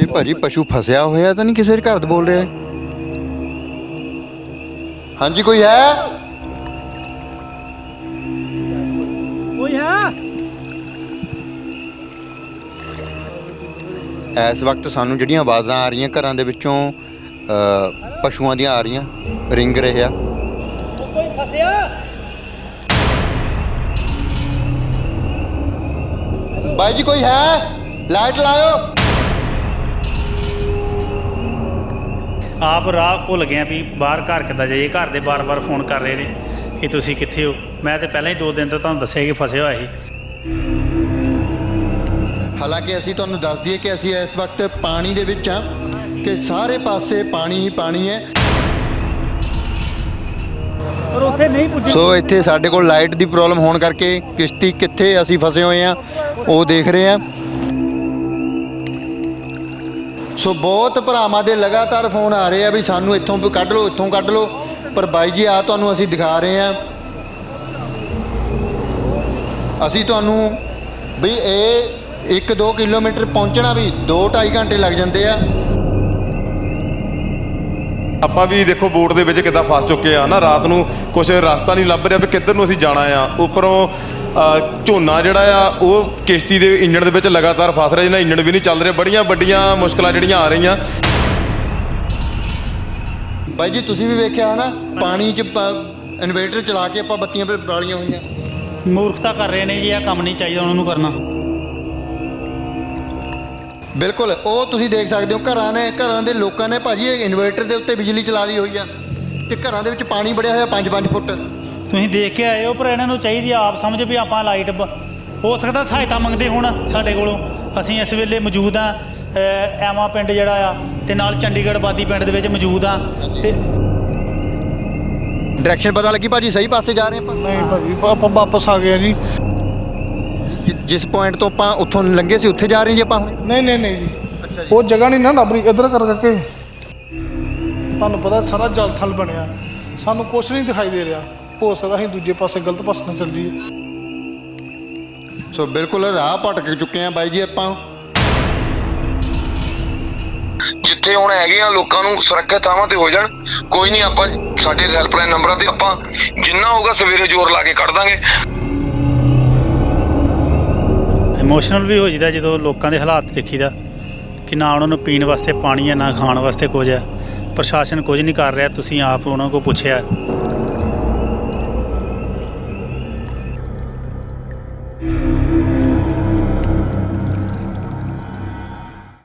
ਇਹ ਭਾਜੀ ਪਸ਼ੂ ਫਸਿਆ ਹੋਇਆ ਤਾਂ ਨਹੀਂ ਕਿਸੇ ਦੇ ਘਰ ਦੇ ਬੋਲ ਰਿਹਾ? ਹਾਂਜੀ ਕੋਈ ਹੈ? ਕੋਈ ਹੈ? ਇਸ ਵਕਤ ਸਾਨੂੰ ਜਿਹੜੀਆਂ ਆਵਾਜ਼ਾਂ ਆ ਰਹੀਆਂ ਘਰਾਂ ਦੇ ਵਿੱਚੋਂ ਅ, ਪਸ਼ੂਆਂ ਦੀਆਂ ਆ ਰਹੀਆਂ ਰਿੰਗ ਰਿਹਾ। ਕੋਈ ਫਸਿਆ? ਬਾਈ ਜੀ ਕੋਈ ਹੈ? ਲਾਈਟ ਲਾਇਓ। ਆਪ ਰਾਹ ਭੁੱਲ ਗਏ ਆ ਵੀ ਬਾਹਰ ਘਰ ਕਿੱਦਾਂ ਜਾਈਏ ਘਰ ਦੇ ਬਾਰ-ਬਾਰ ਫੋਨ ਕਰ ਰਹੇ ਨੇ ਕਿ ਤੁਸੀਂ ਕਿੱਥੇ ਹੋ? ਮੈਂ ਤੇ ਪਹਿਲਾਂ ਹੀ ਦੋ ਦਿਨ ਤੋਂ ਤੁਹਾਨੂੰ ਦੱਸਿਆ ਕਿ ਫਸੇ ਹੋਇਆ ਸੀ। ਹਾਲਾਂਕਿ ਅਸੀਂ ਤੁਹਾਨੂੰ ਦੱਸ ਦਈਏ ਕਿ ਅਸੀਂ ਇਸ ਵਕਤ ਪਾਣੀ ਦੇ ਵਿੱਚ ਹਾਂ ਕਿ ਸਾਰੇ ਪਾਸੇ ਪਾਣੀ ਹੀ ਪਾਣੀ ਹੈ। ਪਰ ਉੱਥੇ ਨਹੀਂ ਪੁੱਜੇ ਸੋ ਇੱਥੇ ਸਾਡੇ ਕੋਲ ਲਾਈਟ ਦੀ ਪ੍ਰੋਬਲਮ ਹੋਣ ਕਰਕੇ ਕਿਸ਼ਤੀ ਕਿੱਥੇ ਅਸੀਂ ਫਸੇ ਹੋਏ ਆ ਉਹ ਦੇਖ ਰਹੇ ਆ ਸੋ ਬਹੁਤ ਭਰਾਵਾਂ ਦੇ ਲਗਾਤਾਰ ਫੋਨ ਆ ਰਹੇ ਆ ਵੀ ਸਾਨੂੰ ਇੱਥੋਂ ਵੀ ਕੱਢ ਲਓ, ਇੱਥੋਂ ਕੱਢ ਲਓ। ਪਰ ਬਾਈ ਜੀ, ਆ ਤੁਹਾਨੂੰ ਅਸੀਂ ਦਿਖਾ ਰਹੇ ਆ। ਅਸੀਂ ਤੁਹਾਨੂੰ ਵੀ ਇਹ 1-2 ਕਿਲੋਮੀਟਰ ਪਹੁੰਚਣਾ ਵੀ 2-2.5 ਘੰਟੇ ਲੱਗ ਜਾਂਦੇ ਆ। ਆਪਾਂ ਵੀ ਦੇਖੋ, ਬੋਟ ਦੇ ਵਿੱਚ ਕਿੱਦਾਂ ਫਸ ਚੁੱਕੇ ਆ ਨਾ ਰਾਤ ਨੂੰ ਕੁਝ ਰਸਤਾ ਨਹੀਂ ਲੱਭ ਰਿਹਾ ਵੀ ਕਿੱਧਰ ਨੂੰ ਅਸੀਂ ਜਾਣਾ ਆ। ਉੱਪਰੋਂ ਝੋਨਾ ਜਿਹੜਾ ਆ ਉਹ ਕਿਸ਼ਤੀ ਦੇ ਇੰਜਣ ਦੇ ਵਿੱਚ ਲਗਾਤਾਰ ਫਸ ਰਿਹਾ ਜਿਹਨਾਂ ਇੰਜਣ ਵੀ ਨਹੀਂ ਚੱਲ ਰਿਹਾ ਬੜੀਆਂ ਵੱਡੀਆਂ ਮੁਸ਼ਕਲਾਂ ਜਿਹੜੀਆਂ ਆ ਰਹੀਆਂ। ਬਾਈ ਜੀ ਤੁਸੀਂ ਵੀ ਵੇਖਿਆ ਹਨਾ ਪਾਣੀ 'ਚ ਇਨਵੇਟਰ ਚਲਾ ਕੇ ਆਪਾਂ ਬੱਤੀਆਂ ਬਾਲੀਆਂ ਹੋਈਆਂ। ਮੂਰਖਤਾ ਕਰ ਰਹੇ ਨੇ ਜੀ ਇਹ ਕੰਮ ਨਹੀਂ ਚਾਹੀਦਾ ਉਹਨਾਂ ਨੂੰ ਕਰਨਾ। ਬਿਲਕੁਲ ਉਹ ਤੁਸੀਂ ਦੇਖ ਸਕਦੇ ਹੋ ਘਰਾਂ ਨੇ ਘਰਾਂ ਦੇ ਲੋਕਾਂ ਨੇ ਭਾਜੀ ਇਹ ਇਨਵੇਟਰ ਦੇ ਉੱਤੇ ਬਿਜਲੀ ਚਲਾ ਲਈ ਹੋਈ ਆ। ਤੇ ਘਰਾਂ ਦੇ ਵਿੱਚ ਪਾਣੀ ਵੜਿਆ ਹੋਇਆ 5-5 ਫੁੱਟ। ਤੁਸੀਂ ਦੇਖ ਕੇ ਆਏ ਹੋ ਪਰ ਇਹਨਾਂ ਨੂੰ ਚਾਹੀਦੀ ਆ ਆਪ ਸਮਝ ਵੀ ਆਪਾਂ ਲਾਈਟ ਬ- ਹੋ ਸਕਦਾ ਸਹਾਇਤਾ ਮੰਗਦੇ ਹੁਣ ਸਾਡੇ ਕੋਲੋਂ। ਅਸੀਂ ਇਸ ਵੇਲੇ ਮੌਜੂਦ ਆ ਐਮਾ ਪਿੰਡ ਜਿਹੜਾ ਆ ਤੇ ਨਾਲ ਚੰਡੀਗੜ੍ਹ ਬਾਦੀ ਪਿੰਡ ਦੇ ਵਿੱਚ ਮੌਜੂਦ ਆ ਤੇ ਡਾਇਰੈਕਸ਼ਨ ਪਤਾ ਲੱਗੀ ਭਾਜੀ? ਸਹੀ ਪਾਸੇ ਜਾ ਰਹੇ ਆਪਾਂ? ਨਹੀਂ ਭਾਜੀ ਆਪਾਂ ਵਾਪਸ ਆ ਗਏ ਆ ਜੀ। ਜਿ- ਜਿਸ ਪੁਆਇੰਟ ਤੋਂ ਆਪਾਂ ਉੱਥੋਂ ਲੰਘੇ ਸੀ ਉੱਥੇ ਜਾ ਰਹੇ ਜੀ ਆਪਾਂ ਹੁਣ? ਨਹੀਂ ਨਹੀਂ ਨਹੀਂ ਜੀ। ਉਹ ਜਗ੍ਹਾ ਨਹੀਂ ਨਾ ਲੱਭ ਰਹੀ ਇਧਰ ਕਰ ਕਰਕੇ। ਤੁਹਾਨੂੰ ਪਤਾ ਸਾਰਾ ਜਲ ਥਲ ਬਣਿਆ। ਸਾਨੂੰ ਕੁਝ ਨਹੀਂ ਦਿਖਾਈ ਦੇ ਰਿਹਾ। ਹੋ ਸਕਦਾ ਅਸੀਂ ਦੂਜੇ ਪਾਸੇ ਗਲਤ ਪਾਸੇ ਨਾਲ ਚੱਲ ਜਾਈਏ ਸੋ ਬਿਲਕੁਲ ਰਾਹ ਭਟਕ ਚੁੱਕੇ ਆ ਬਾਈ ਜੀ ਆਪਾਂ। ਜਿੱਥੇ ਹੁਣ ਹੈਗੇ ਆ ਲੋਕਾਂ ਨੂੰ ਸੁਰੱਖਿਅਤ ਥਾਵਾਂ ਤੇ ਹੋ ਜਾਣ ਕੋਈ ਨਹੀਂ ਆਪਾਂ ਸਾਡੇ ਹੈਲਪਲਾਈਨ ਨੰਬਰਾਂ ਤੇ ਆਪਾਂ ਜਿੰਨਾ ਹੋਊਗਾ ਸਵੇਰੇ ਜ਼ੋਰ ਲਾ ਕੇ ਕੱਢ ਦਾਂਗੇ। ਇਮੋਸ਼ਨਲ ਵੀ ਹੋ ਜਾਂਦਾ ਜਦੋਂ ਲੋਕਾਂ ਦੇ ਹਾਲਾਤ ਦੇਖੀਦਾ ਕਿ ਨਾ ਉਹਨਾਂ ਨੂੰ ਪੀਣ ਵਾਸਤੇ ਪਾਣੀ ਹੈ ਨਾ ਖਾਣ ਵਾਸਤੇ ਕੁਝ ਹੈ। ਪ੍ਰਸ਼ਾਸਨ ਕੁਝ ਨਹੀਂ ਕਰ ਰਿਹਾ ਤੁਸੀਂ ਆਪ ਉਹਨਾਂ ਕੋਲ ਪੁੱਛਿਆ।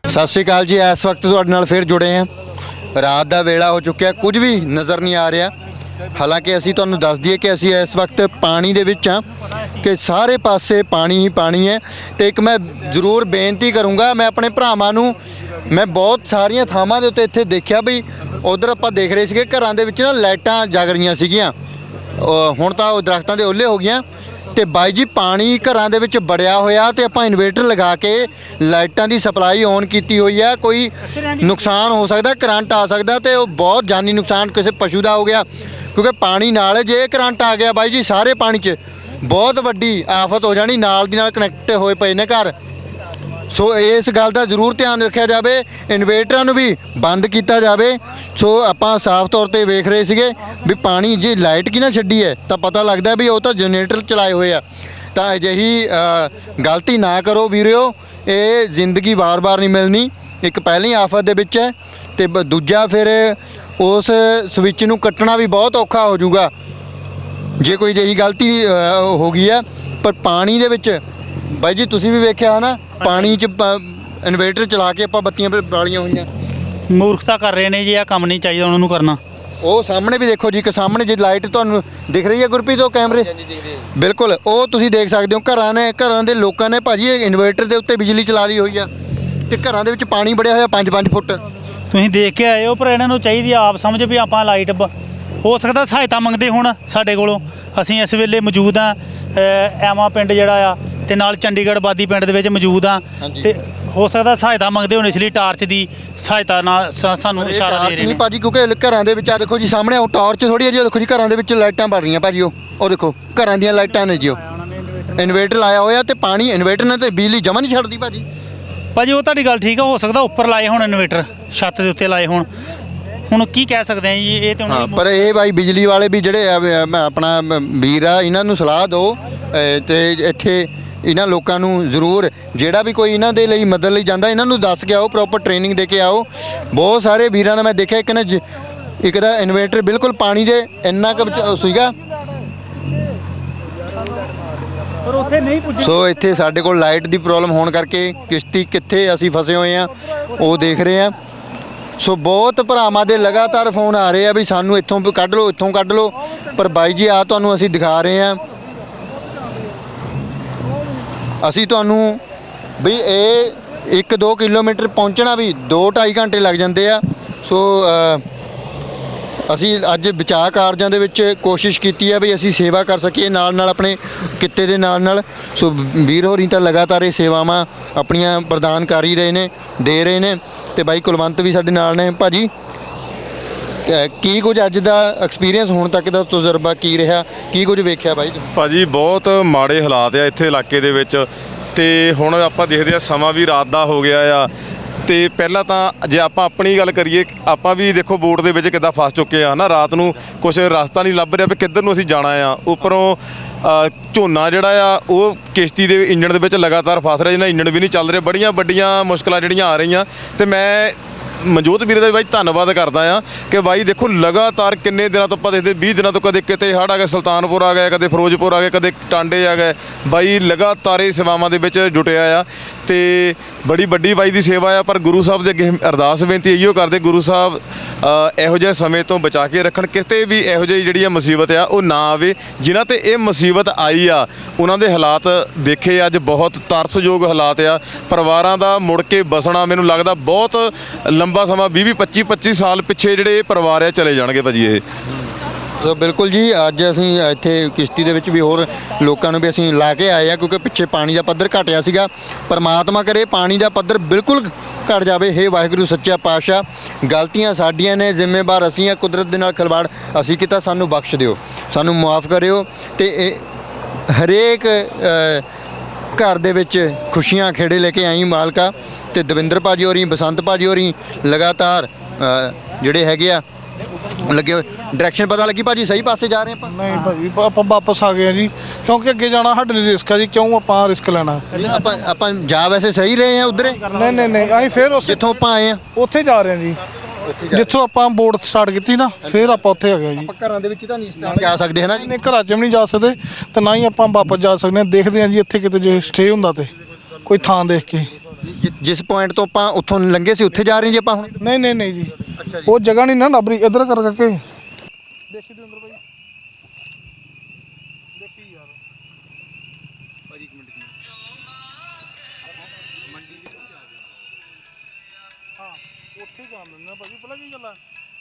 ਸਤਿ ਸ਼੍ਰੀ ਅਕਾਲ ਜੀ, ਇਸ ਵਕਤ ਤੁਹਾਡੇ ਨਾਲ ਫਿਰ ਜੁੜੇ ਹਾਂ। ਰਾਤ ਦਾ ਵੇਲਾ ਹੋ ਚੁੱਕਿਆ, ਕੁਝ ਵੀ ਨਜ਼ਰ ਨਹੀਂ ਆ ਰਿਹਾ। ਹਾਲਾਂਕਿ ਅਸੀਂ ਤੁਹਾਨੂੰ ਦੱਸ ਦਈਏ ਕਿ ਅਸੀਂ ਇਸ ਵਕਤ ਪਾਣੀ ਦੇ ਵਿੱਚ ਹਾਂ ਕਿ ਸਾਰੇ ਪਾਸੇ ਪਾਣੀ ਹੀ ਪਾਣੀ ਹੈ ਤੇ ਇੱਕ ਮੈਂ ਜ਼ਰੂਰ ਬੇਨਤੀ ਕਰੂੰਗਾ, ਮੈਂ ਆਪਣੇ ਭਰਾਵਾਂ ਨੂੰ, ਮੈਂ ਬਹੁਤ ਸਾਰੀਆਂ ਥਾਵਾਂ ਦੇ ਉੱਤੇ ਇੱਥੇ ਦੇਖਿਆ ਵੀ ਉਧਰ ਆਪਾਂ ਦੇਖ ਰਹੇ ਸੀਗੇ, ਘਰਾਂ ਦੇ ਵਿੱਚ ਨਾ ਲਾਈਟਾਂ ਜਗ ਰਹੀਆਂ ਸੀਗੀਆਂ। ਹੁਣ ਤਾਂ ਉਹ ਦਰਖਤਾਂ ਦੇ ਓਲੇ ਹੋ ਗਈਆਂ। ਤੇ ਬਾਈ ਜੀ, ਪਾਣੀ ਘਰਾਂ ਦੇ ਵਿੱਚ ਬੜਿਆ ਹੋਇਆ ਤੇ ਆਪਾਂ ਇਨਵੇਟਰ ਲਗਾ ਕੇ ਲਾਈਟਾਂ ਦੀ ਸਪਲਾਈ ਔਨ ਕੀਤੀ ਹੋਈ ਆ ਕੋਈ ਨੁਕਸਾਨ ਹੋ ਸਕਦਾ, ਕਰੰਟ ਆ ਸਕਦਾ ਤੇ ਉਹ ਬਹੁਤ ਜਾਨੀ ਨੁਕਸਾਨ ਕਿਸੇ ਪਸ਼ੂ ਦਾ ਹੋ ਗਿਆ, ਕਿਉਂਕਿ ਪਾਣੀ ਨਾਲ ਜੇ ਕਰੰਟ ਆ ਗਿਆ ਬਾਈ ਜੀ, ਸਾਰੇ ਪਾਣੀ 'ਚ ਬਹੁਤ ਵੱਡੀ ਆਫਤ ਹੋ ਜਾਣੀ, ਨਾਲ ਦੀ ਨਾਲ ਕਨੈਕਟ ਹੋਏ ਪਏ ਨੇ ਘਰ। ਸੋ ਇਸ ਗੱਲ ਦਾ ਜ਼ਰੂਰ ਧਿਆਨ ਰੱਖਿਆ ਜਾਵੇ, ਇਨਵੇਟਰਾਂ ਨੂੰ ਵੀ ਬੰਦ ਕੀਤਾ ਜਾਵੇ। ਸੋ ਆਪਾਂ ਸਾਫ਼ ਤੌਰ ਤੇ ਵੇਖ ਰਹੇ ਸੀਗੇ ਵੀ ਪਾਣੀ ਜੇ ਲਾਈਟ ਕੀ ਨਾ ਛੱਡੀ ਹੈ, ਤਾਂ ਪਤਾ ਲੱਗਦਾ ਵੀ ਉਹ ਤਾਂ ਜਨਰੇਟਰ ਚਲਾਏ ਹੋਏ ਆ। ਤਾਂ ਅਜਿਹੀ ਗਲਤੀ ਨਾ ਕਰੋ ਵੀਰਿਓ, ਇਹ ਜ਼ਿੰਦਗੀ ਵਾਰ-ਵਾਰ ਨਹੀਂ ਮਿਲਣੀ। ਇੱਕ ਪਹਿਲੀ ਆਫਤ ਦੇ ਵਿੱਚ ਹੈ ਤੇ ਬ- ਦੂਜਾ ਫਿਰ ਉਸ ਸਵਿੱਚ ਨੂੰ ਕੱਟਣਾ ਵੀ ਬਹੁਤ ਔਖਾ ਹੋ ਜਾਊਗਾ। ਜੇ ਕੋਈ ਅਜਿਹੀ ਗਲਤੀ ਹੋ ਗਈ ਆ ਪਰ ਪਾਣੀ ਦੇ ਵਿੱਚ ਬਾਈ ਜੀ ਤੁਸੀਂ ਵੀ ਵੇਖਿਆ ਹਨਾ ਪਾਣੀ 'ਚ ਪ- ਇਨਵੇਟਰ ਚਲਾ ਕੇ ਆਪਾਂ ਬੱਤੀਆਂ ਬਾਲੀਆਂ ਹੋਈਆਂ। ਮੂਰਖਤਾ ਕਰ ਰਹੇ ਨੇ ਜੀ ਇਹ ਕੰਮ ਨਹੀਂ ਚਾਹੀਦਾ ਉਹਨਾਂ ਨੂੰ ਕਰਨਾ। ਉਹ ਸਾਹਮਣੇ ਵੀ ਦੇਖੋ ਜੀ ਕਿ ਸਾਹਮਣੇ ਜੇ ਲਾਈਟ ਤੁਹਾਨੂੰ ਦਿਖ ਰਹੀ ਹੈ ਗੁਰਪ੍ਰੀਤ ਉਹ ਕੈਮਰੇ? ਬਿਲਕੁਲ ਉਹ ਤੁਸੀਂ ਦੇਖ ਸਕਦੇ ਹੋ ਘਰਾਂ ਨੇ ਘਰਾਂ ਦੇ ਲੋਕਾਂ ਨੇ ਭਾਜੀ ਇਹ ਇਨਵੇਟਰ ਦੇ ਉੱਤੇ ਬਿਜਲੀ ਚਲਾ ਲਈ ਹੋਈ ਆ। ਤੇ ਘਰਾਂ ਦੇ ਵਿੱਚ ਪਾਣੀ ਵੜਿਆ ਹੋਇਆ 5-5 ਫੁੱਟ। ਤੁਸੀਂ ਦੇਖ ਕੇ ਆਏ ਹੋ ਪਰ ਇਹਨਾਂ ਨੂੰ ਚਾਹੀਦੀ ਆ ਆਪ ਸਮਝ ਵੀ ਆਪਾਂ ਲਾਈਟ ਹੋ ਸਕਦਾ ਸਹਾਇਤਾ ਮੰਗਦੇ ਹੁਣ ਸਾਡੇ ਕੋਲੋਂ। ਅਸੀਂ ਇਸ ਵੇਲੇ ਮੌਜੂਦ ਆ ਐਮਾ ਪਿੰਡ ਜਿਹੜਾ ਆ ਤੇ ਨਾਲ ਚੰਡੀਗੜ੍ਹ ਬਾਦੀ ਪਿੰਡ ਦੇ ਵਿੱਚ ਮੌਜੂਦ ਆ ਹਾਂਜੀ। ਤੇ ਹੋ ਸਕਦਾ ਸਹਾਇਤਾ ਮੰਗਦੇ ਹੋਣ ਇਸ ਲਈ ਟਾਰਚ ਦੀ ਸਹਾਇਤਾ ਨਾਲ ਸਾ- ਸਾਨੂੰ ਇਸ਼ਾਰਾ ਦੇ ਰਹੇ ਨਹੀਂ ਨੇ। ਭਾਜੀ ਕਿਉਂਕਿ ਘਰਾਂ ਦੇ ਵਿੱਚ ਆ ਦੇਖੋ ਜੀ ਸਾਹਮਣੇ ਉਹ ਟਾਰਚ ਥੋੜੀ ਹੈ ਜੀ ਉਹ ਦੇਖੋ ਜੀ ਘਰਾਂ ਦੇ ਵਿੱਚ ਲਾਈਟਾਂ ਬਲ ਰਹੀਆਂ ਭਾਜੀ ਉਹ। ਉਹ ਦੇਖੋ ਘਰਾਂ ਦੀਆਂ ਲਾਈਟਾਂ ਨੇ ਜੀ ਉਹ। ਇਨਵੇਟਰ ਲਾਇਆ ਹੋਇਆ ਤੇ ਪਾਣੀ ਇਨਵੇਟਰ ਨੇ ਤੇ ਬਿਜਲੀ ਜਮਾ ਨਹੀਂ ਛੱਡਦੀ ਭਾਜੀ। ਭਾਜੀ ਉਹ ਤੁਹਾਡੀ ਗੱਲ ਠੀਕ ਆ ਹੋ ਸਕਦਾ ਉੱਪਰ ਲਾਏ ਹੋਣ ਇਨਵੇਟਰ ਛੱਤ ਦੇ ਉੱਤੇ ਲਾਏ ਹੋਣ। ਹੁਣ ਕੀ ਕਹਿ ਸਕਦੇ ਆ ਜੀ ਇਹ ਤੇ ਉਹਨਾਂ ਹਾਂ ਦੀ ਪਰ ਇਹ ਬਾਈ ਬਿਜਲੀ ਵਾਲੇ ਵੀ ਜਿਹੜੇ ਆ, ਮ- ਆਪਣਾ ਮ- ਵੀਰ ਆ ਇਹਨਾਂ ਨੂੰ ਸਲਾਹ ਦਿਓ ਅ, ਤੇ ਇੱਥੇ ਇਹਨਾਂ ਲੋਕਾਂ ਨੂੰ ਜ਼ਰੂਰ ਜਿਹੜਾ ਵੀ ਕੋਈ ਇਹਨਾਂ ਦੇ ਲਈ ਮਦਦ ਲਈ ਜਾਂਦਾ ਇਹਨਾਂ ਨੂੰ ਦੱਸ ਕੇ ਆਓ ਪ੍ਰੋਪਰ ਟ੍ਰੇਨਿੰਗ ਦੇ ਕੇ ਆਓ। ਬਹੁਤ ਸਾਰੇ ਵੀਰਾਂ ਦਾ ਮੈਂ ਦੇਖਿਆ ਇੱਕ ਨਾ ਜ- ਇੱਕ ਦਾ ਇਨਵੇਟਰ ਬਿਲਕੁਲ ਪਾਣੀ ਦੇ ਇੰਨਾ ਕੁ ਵਿੱਚ ਸੀਗਾ। ਪਰ ਉੱਥੇ ਨਹੀਂ ਪੁੱਜੇ ਸੋ ਇੱਥੇ ਸਾਡੇ ਕੋਲ ਲਾਈਟ ਦੀ ਪ੍ਰੋਬਲਮ ਹੋਣ ਕਰਕੇ ਕਿਸ਼ਤੀ ਕਿੱਥੇ ਅਸੀਂ ਫਸੇ ਹੋਏ ਆ ਉਹ ਦੇਖ ਰਹੇ ਆ ਸੋ ਬਹੁਤ ਭਰਾਵਾਂ ਦੇ ਲਗਾਤਾਰ ਫੋਨ ਆ ਰਹੇ ਆ ਵੀ ਸਾਨੂੰ ਇੱਥੋਂ ਵੀ ਕੱਢ ਲਓ ਇੱਥੋਂ ਕੱਢ ਲਓ। ਪਰ ਬਾਈ ਜੀ ਆ ਤੁਹਾਨੂੰ ਅਸੀਂ ਦਿਖਾ ਰਹੇ ਆ ਅਸੀਂ ਤੁਹਾਨੂੰ ਵੀ ਇਹ 1-2 ਕਿਲੋਮੀਟਰ ਪਹੁੰਚਣਾ ਵੀ 2-2.5 ਘੰਟੇ ਲੱਗ ਜਾਂਦੇ ਆ। ਸੋ ਅਸੀਂ ਅੱਜ ਬਚਾਅ ਕਾਰਜਾਂ ਦੇ ਵਿੱਚ ਕੋਸ਼ਿਸ਼ ਕੀਤੀ ਹੈ ਵੀ ਅਸੀਂ ਸੇਵਾ ਕਰ ਸਕੀਏ ਨਾਲ ਨਾਲ ਆਪਣੇ ਕਿੱਤੇ ਦੇ ਨਾਲ ਨਾਲ। ਸੋ, ਵੀਰ ਹੋਰੀ ਤਾਂ ਲਗਾਤਾਰ ਇਹ ਸੇਵਾਵਾਂ ਆਪਣੀਆਂ ਪ੍ਰਦਾਨ ਕਰ ਹੀ ਰਹੇ ਨੇ, ਦੇ ਰਹੇ ਨੇ ਤੇ ਬਾਈ ਕੁਲਵੰਤ ਵੀ ਸਾਡੇ ਨਾਲ ਨੇ। ਭਾਜੀ ਅ, ਕੀ ਕੁਝ ਅੱਜ ਦਾ ਐਕਸਪੀਰੀਅੰਸ ਹੁਣ ਤੱਕ ਦਾ ਤਜਰਬਾ ਕੀ ਰਿਹਾ? ਕੀ ਕੁਝ ਵੇਖਿਆ ਬਾਈ ਤੁਸੀਂ? ਭਾਜੀ ਬਹੁਤ ਮਾੜੇ ਹਾਲਾਤ ਆ ਇੱਥੇ ਇਲਾਕੇ ਦੇ ਵਿੱਚ। ਤੇ ਹੁਣ ਆਪਾਂ ਦੇਖਦੇ ਆ ਸਮਾਂ ਵੀ ਰਾਤ ਦਾ ਹੋ ਗਿਆ ਆ। ਤੇ ਪਹਿਲਾਂ ਤਾਂ ਜੇ ਆਪਾਂ ਆਪਣੀ ਗੱਲ ਕਰੀਏ ਆਪਾਂ ਵੀ ਦੇਖੋ ਬੋਟ ਦੇ ਵਿੱਚ ਕਿੱਦਾਂ ਫਸ ਚੁੱਕੇ ਆ ਨਾ ਰਾਤ ਨੂੰ ਕੁਝ ਰਸਤਾ ਨਹੀਂ ਲੱਭ ਰਿਹਾ ਵੀ ਕਿੱਧਰ ਨੂੰ ਅਸੀਂ ਜਾਣਾ ਆ। ਉੱਪਰੋਂ ਅ, ਝੋਨਾ ਜਿਹੜਾ ਆ ਉਹ ਕਿਸ਼ਤੀ ਦੇ ਇੰਜਣ ਦੇ ਵਿੱਚ ਲਗਾਤਾਰ ਫਸ ਰਿਹਾ ਜਿਹਨਾਂ ਇੰਜਣ ਵੀ ਨਹੀਂ ਚੱਲ ਰਿਹਾ ਬੜੀਆਂ ਵੱਡੀਆਂ ਮੁਸ਼ਕਲਾਂ ਜਿਹੜੀਆਂ ਆ ਰਹੀਆਂ। ਤੇ ਮੈਂ ਮਨਜੋਤ ਵੀਰੇ ਦਾ ਵੀ ਬਾਈ ਧੰਨਵਾਦ ਕਰਦਾ ਆ ਕਿ ਬਾਈ ਦੇਖੋ ਲਗਾਤਾਰ ਕਿੰਨੇ ਦਿਨਾਂ ਤੋਂ ਆਪਾਂ ਦੇਖਦੇ 20 ਦਿਨਾਂ ਤੋਂ ਕਦੇ ਕਿਤੇ ਹੜ ਆ ਗਿਆ ਸੁਲਤਾਨਪੁਰ ਆ ਗਿਆ ਕਦੇ ਫਿਰੋਜ਼ਪੁਰ ਆ ਗਿਆ ਕਦੇ ਟਾਂਡੇ ਆ ਗਏ। ਬਾਈ ਲਗਾਤਾਰ ਇਹ ਸੇਵਾਵਾਂ ਦੇ ਵਿੱਚ ਜੁਟਿਆ ਆ ਤੇ ਬੜੀ ਵੱਡੀ ਬਾਈ ਦੀ ਸੇਵਾ ਆ, ਪਰ ਗੁਰੂ ਸਾਹਿਬ ਦੇ ਅੱਗੇ ਅਰਦਾਸ ਬੇਨਤੀ ਇਹੋ ਕਰਦੇ, ਗੁਰੂ ਸਾਹਿਬ ਇਹੋ ਜਿਹੇ ਸਮੇਂ ਤੋਂ ਬਚਾ ਕੇ ਰੱਖਣ, ਕਿਤੇ ਵੀ ਇਹੋ ਜਿਹੀ ਜਿਹੜੀ ਆ ਮੁਸੀਬਤ ਆ, ਉਹ ਨਾ ਆਵੇ। ਜਿਨ੍ਹਾਂ ਤੇ ਇਹ ਮੁਸੀਬਤ ਆਈ ਆ, ਉਹਨਾਂ ਦੇ ਹਾਲਾਤ ਦੇਖੇ ਅੱਜ ਬਹੁਤ ਤਰਸਯੋਗ ਹਾਲਾਤ ਆ। ਪਰਿਵਾਰਾਂ ਦਾ ਮੁੜ ਕੇ ਬਸਣਾ ਮੈਨੂੰ ਲੱਗਦਾ ਬਹੁਤ ਲੰਬਾ ਸਮਾਂ 20 20 25 25 ਸਾਲ ਪਿੱਛੇ ਜਿਹੜੇ ਇਹ ਪਰਿਵਾਰ ਆ, ਚਲੇ ਜਾਣਗੇ ਭਾਜੀ ਇਹ? ਸੋ ਬਿਲਕੁਲ ਜੀ, ਅੱਜ ਅਸੀਂ ਇੱਥੇ ਕਿਸ਼ਤੀ ਦੇ ਵਿੱਚ ਵੀ ਹੋਰ ਲੋਕਾਂ ਨੂੰ ਵੀ ਅਸੀਂ ਲਾ ਕੇ ਆਏ ਆ, ਕਿਉਂਕਿ ਪਿੱਛੇ ਪਾਣੀ ਦਾ ਪੱਧਰ ਘਟਿਆ ਸੀਗਾ। ਪਰਮਾਤਮਾ ਕਰੇ ਪਾਣੀ ਦਾ ਪੱਧਰ ਬਿਲਕੁਲ ਘਟ ਜਾਵੇ। ਹੇ ਵਾਹਿਗੁਰੂ, ਸੱਚਾ ਪਾਤਸ਼ਾਹ, ਗਲਤੀਆਂ ਸਾਡੀਆਂ ਨੇ, ਜ਼ਿੰਮੇਵਾਰ ਅਸੀਂ ਆ, ਕੁਦਰਤ ਦੇ ਨਾਲ ਖਿਲਵਾੜ ਅਸੀਂ ਕੀਤਾ, ਸਾਨੂੰ ਬਖਸ਼ ਦਿਓ। ਸਾਨੂੰ ਮਾਫ ਕਰਿਓ ਤੇ ਇਹ ਹਰੇਕ ਘਰ ਦੇ ਵਿੱਚ ਖੁਸ਼ੀਆਂ ਖੇੜੇ ਲੈ ਕੇ ਆਈ ਮਾਲਕਾ। ਤੇ ਦਵਿੰਦਰ ਭਾਜੀ ਹੋਰੀ ਬਸੰਤ ਭਾਜੀ ਹੋਰੀ ਲਗਾਤਾਰ ਜਿਹੜੇ ਹੈਗੇ ਆ ਲੱਗੇ ਹੋਏ। ਡਾਇਰੈਕਸ਼ਨ ਪਤਾ ਲੱਗੀ ਭਾਜੀ ਸਹੀ ਪਾਸੇ ਜਾ ਰਹੇ ਆਪਾਂ? ਨਹੀਂ ਭਾਜੀ ਆਪਾਂ ਵਾਪਸ ਆ ਗਏ ਆ ਜੀ। ਕਿਉਂਕਿ ਅੱਗੇ ਜਾਣਾ ਸਾਡੇ ਲਈ ਰਿਸਕ ਆ ਜੀ ਕਿਉਂ ਆਪਾਂ ਰਿਸਕ ਲੈਣਾ? ਆਪਾਂ ਆਪਾਂ ਜਾ ਵੈਸੇ ਸਹੀ ਰਹੇ ਆ ਉਧਰੇ? ਨਹੀਂ ਨਹੀਂ ਨਹੀਂ ਅਸੀਂ ਫੇਰ ਉਸ ਜਿੱਥੋਂ ਆਪਾਂ ਆਏ ਆ। ਉੱਥੇ ਜਾ ਰਹੇ ਆ ਜੀ। ਜਿੱਥੋਂ ਆਪਾਂ ਬੋਟ ਸਟਾਰਟ ਕੀਤੀ ਨਾ ਫੇਰ ਆਪਾਂ ਉੱਥੇ ਆ ਗਏ ਜੀ। ਘਰਾਂ ਦੇ ਵਿੱਚ ਤਾਂ ਨਹੀਂ ਸਟਾਰਟ ਜਾ ਸਕਦੇ ਹਨਾ ਜੀ? ਨਹੀਂ ਘਰਾਂ 'ਚ ਵੀ ਨਹੀਂ ਜਾ ਸਕਦੇ ਤੇ ਨਾ ਹੀ ਆਪਾਂ ਵਾਪਸ ਜਾ ਸਕਦੇ ਹਾਂ ਦੇਖਦੇ ਹਾਂ ਜੀ ਇੱਥੇ ਕਿਤੇ ਜੇ ਸਟੇ ਹੁੰਦਾ ਤੇ ਕੋਈ ਥਾਂ ਦੇਖ ਕੇ। ਜਿ- ਜਿਸ ਪੁਆਇੰਟ ਤੋਂ ਆਪਾਂ ਉੱਥੋਂ ਲੰਘੇ ਸੀ ਉੱਥੇ ਜਾ ਰਹੇ ਜੀ ਆਪਾਂ ਹੁਣ? ਨਹੀਂ ਨਹੀਂ ਨਹੀਂ ਜੀ। ਉਹ ਜਗ੍ਹਾ ਨਹੀਂ ਨਾ ਲੱਭ ਰਹੀ ਇਧਰ ਕਰ ਕਰਕੇ। ਦੇਖੀ ਦਵਿੰਦਰ ਭਾਈ ਦੇਖੀ ਯਾਰ। ਹਾਂ। ਉੱਥੇ ਜਾਣ ਦਿੰਦੇ ਆ ਭਾਜੀ। ਪਤਾ ਕੀ ਗੱਲ ਆ?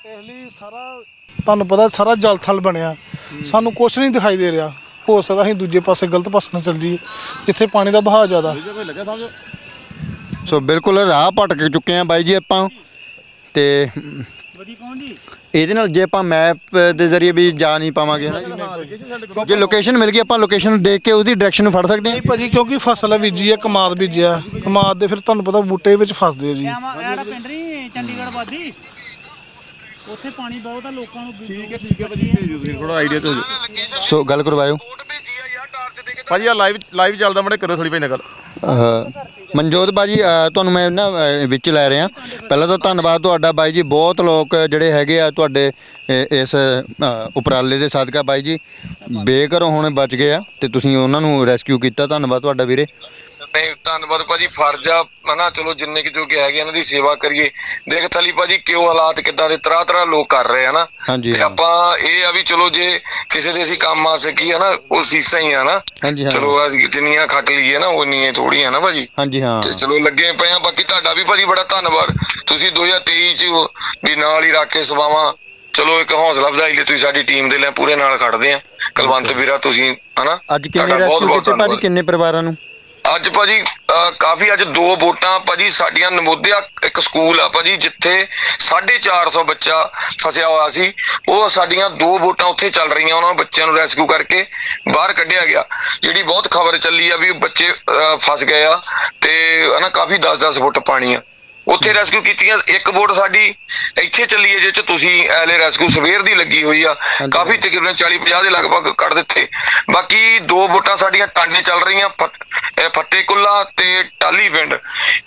ਇਸ ਲਈ ਸਾਰਾ ਤੁਹਾਨੂੰ ਪਤਾ ਸਾਰਾ ਜਲ ਥਲ ਬਣਿਆ। ਸਾਨੂੰ ਕੁਝ ਨਹੀਂ ਦਿਖਾਈ ਦੇ ਰਿਹਾ। ਹੋ ਸਕਦਾ ਅਸੀਂ ਦੂਜੇ ਪਾਸੇ ਗਲਤ ਪਾਸੇ ਨਾਲ ਚੱਲ ਜਾਈਏ। ਜਿੱਥੇ ਪਾਣੀ ਦਾ ਵਹਾਅ ਜ਼ਿਆਦਾ। ਸੋ ਬਿਲਕੁਲ ਰਾਹ ਭਟਕ ਚੁੱਕੇ ਆ ਬਾਈ ਜੀ ਆਪਾਂ। ਤੇ ਵਧੀ ਕੌਣ ਜੀ? ਇਹਦੇ ਨਾਲ ਜੇ ਆਪਾਂ ਮੈਪ ਦੇ ਜ਼ਰੀਏ ਵੀ ਜਾ ਨਹੀਂ ਪਾਵਾਂਗੇ ਜੀ ਲੋਕੇਸ਼ਨ ਮਿਲ ਗਈ ਆਪਾਂ ਲੋਕੇਸ਼ਨ ਦੇਖ ਕੇ ਉਹਦੀ ਡਾਇਰੈਕਸ਼ਨ ਫੜ ਸਕਦੇ ਹਾਂ। ਨਹੀਂ ਭਾਜੀ ਕਿਉਂਕਿ ਫਸਲ ਬੀਜੀ ਹੈ ਕਮਾਦ ਬੀਜਿਆ ਕਮਾਦ ਦੇ ਫਿਰ ਤੁਹਾਨੂੰ ਪਤਾ ਬੂਟੇ ਵਿੱਚ ਫਸਦੇ ਆ ਜੀ। ਐਮਾ ਐੜਾ ਪਿੰਡ ਨਹੀਂ ਚੰਡੀਗੜ੍ਹ ਵਾਦੀ? ਉੱਥੇ ਪਾਣੀ ਬਹੁਤ ਆ ਲੋਕਾਂ ਨੂੰ ਠੀਕ ਹੈ ਠੀਕ ਹੈ ਤੁਸੀਂ ਥੋੜਾ ਆਈਡੀਆ ਤੇ ਸੋ ਗੱਲ ਕਰਵਾਇਓ। ਭੇਜੀ ਆ ਆ ਲਾਈਵ ਲਾਈਵ ਚੱਲਦਾ ਮੜੇ ਕਰੋ ਥੋੜੀ ਭਾਈ ਨਾਲ ਗੱਲ। ਮਨਜੋਤ ਬਾਜੀ ਅਹ ਤੁਹਾਨੂੰ ਮੈਂ ਨਾ ਅਹ ਵਿੱਚ ਲੈ ਰਿਹਾ। ਪਹਿਲਾਂ ਤਾਂ ਧੰਨਵਾਦ ਤੁਹਾਡਾ ਬਾਈ ਜੀ। ਬਹੁਤ ਲੋਕ ਜਿਹੜੇ ਹੈਗੇ ਆ ਤੁਹਾਡੇ ਇ- ਇਸ ਅਹ, ਉਪਰਾਲੇ ਦੇ ਸਦਕਾ ਬਾਈ ਜੀ। ਬੇਘਰੋਂ ਹੁਣ ਬਚ ਗਏ ਆ ਤੇ ਤੁਸੀਂ ਉਹਨਾਂ ਨੂੰ ਰੈਸਕਿਊ ਕੀਤਾ। ਧੰਨਵਾਦ ਤੁਹਾਡਾ ਵੀਰੇ। ਨਹੀਂ ਧੰਨਵਾਦ ਭਾਜੀ ਫਰਜ਼ ਆ ਹਨਾ ਚਲੋ ਜਿੰਨੇ ਕਿ ਜੋਗੇ ਹੈਗੇ ਇਹਨਾਂ ਦੀ ਸੇਵਾ ਕਰੀਏ। ਦੇਖ ਥਲੀ ਭਾਜੀ ਕਿਉਂ ਹਾਲਾਤ ਕਿੱਦਾਂ ਦੇ ਤਰ੍ਹਾਂ ਤਰ੍ਹਾਂ ਲੋਕ ਕਰ ਰਹੇ ਹਨਾ। ਤੇ। ਆਪਾਂ ਇਹ ਆ ਵੀ ਚਲੋ ਜੇ ਕਿਸੇ ਦੇ ਅਸੀਂ ਕੰਮ ਆ ਸਕੀ ਹਨਾ ਉਹ ਸੀਸਾਂ ਹੀ ਆ ਨਾ। ਚਲੋ ਜਿੰਨੀਆਂ ਖੱਟ ਲਈਏ ਨਾ ਉਨੀਆਂ ਥੋੜੀਆਂ ਨਾ ਭਾਜੀ। ਹਾਂਜੀ ਹਾਂ। ਤੇ ਚਲੋ ਲੱਗੇ ਪਏ ਆ ਬਾਕੀ ਤੁਹਾਡਾ ਵੀ ਭਾਜੀ ਬੜਾ ਧੰਨਵਾਦ। ਤੁਸੀਂ 2023 ਚ ਵੀ ਨਾਲ ਹੀ ਰੱਖ ਕੇ ਸੇਵਾਵਾਂ ਚਲੋ ਇੱਕ ਹੌਸਲਾ ਵਧਾਈ ਲਈ ਤੁਸੀਂ ਸਾਡੀ ਟੀਮ ਦੇ ਲਈ ਪੂਰੇ ਨਾਲ ਖੜਦੇ ਆ। ਕੁਲਵੰਤ ਵੀਰਾ ਤੁਸੀਂ ਹਨਾ ਅੱਜ ਕਿੰਨੇ ਰੈਸਕਿਊ ਕੀਤੇ ਭਾਜੀ। ਕਿੰਨੇ ਪਰਿਵਾਰਾਂ ਨੂੰ? ਅੱਜ ਭਾਜੀ ਕਾਫੀ ਅੱਜ ਦੋ ਵੋਟਾਂ ਭਾਜੀ ਸਾਡੀਆਂ ਨਮੋਦਿਆ ਇੱਕ ਸਕੂਲ ਆ ਭਾਜੀ ਜਿੱਥੇ 450 ਬੱਚਾ ਫਸਿਆ ਹੋਇਆ ਸੀ। ਉਹ ਸਾਡੀਆਂ ਦੋ ਵੋਟਾਂ ਉੱਥੇ ਚੱਲ ਰਹੀਆਂ ਉਹਨਾਂ ਬੱਚਿਆਂ ਨੂੰ ਰੈਸਕਿਊ ਕਰਕੇ ਬਾਹਰ ਕੱਢਿਆ ਗਿਆ। ਜਿਹੜੀ ਬਹੁਤ ਖਬਰ ਚੱਲੀ ਆ ਵੀ ਬੱਚੇ ਫਸ ਗਏ ਆ ਤੇ ਹਨਾ ਕਾਫੀ 10-10 ਫੁੱਟ ਪਾਣੀ ਆ। ਉੱਥੇ ਰੈਸਕਿਊ ਕੀਤੀਆਂ ਇੱਕ ਵੋਟ ਸਾਡੀ ਇੱਥੇ ਚੱਲੀ ਹੈ ਜਿਹ ਚ ਤੁਸੀਂ ਐਲੇ ਰੈਸਕਿਊ ਸਵੇਰ ਦੀ ਲੱਗੀ ਹੋਈ ਆ। ਕਾਫੀ ਤਕਰੀਬਨ 40-50 ਦੇ ਲਗਭਗ ਕੱਢ ਦਿੱਤੇ। ਬਾਕੀ ਦੋ ਵੋਟਾਂ ਸਾਡੀਆਂ ਟਾਂਡੇ ਚੱਲ ਰਹੀਆਂ ਇਹ ਫਤਿਹਕੁੱਲਾ ਤੇ ਟਾਲੀ ਪਿੰਡ।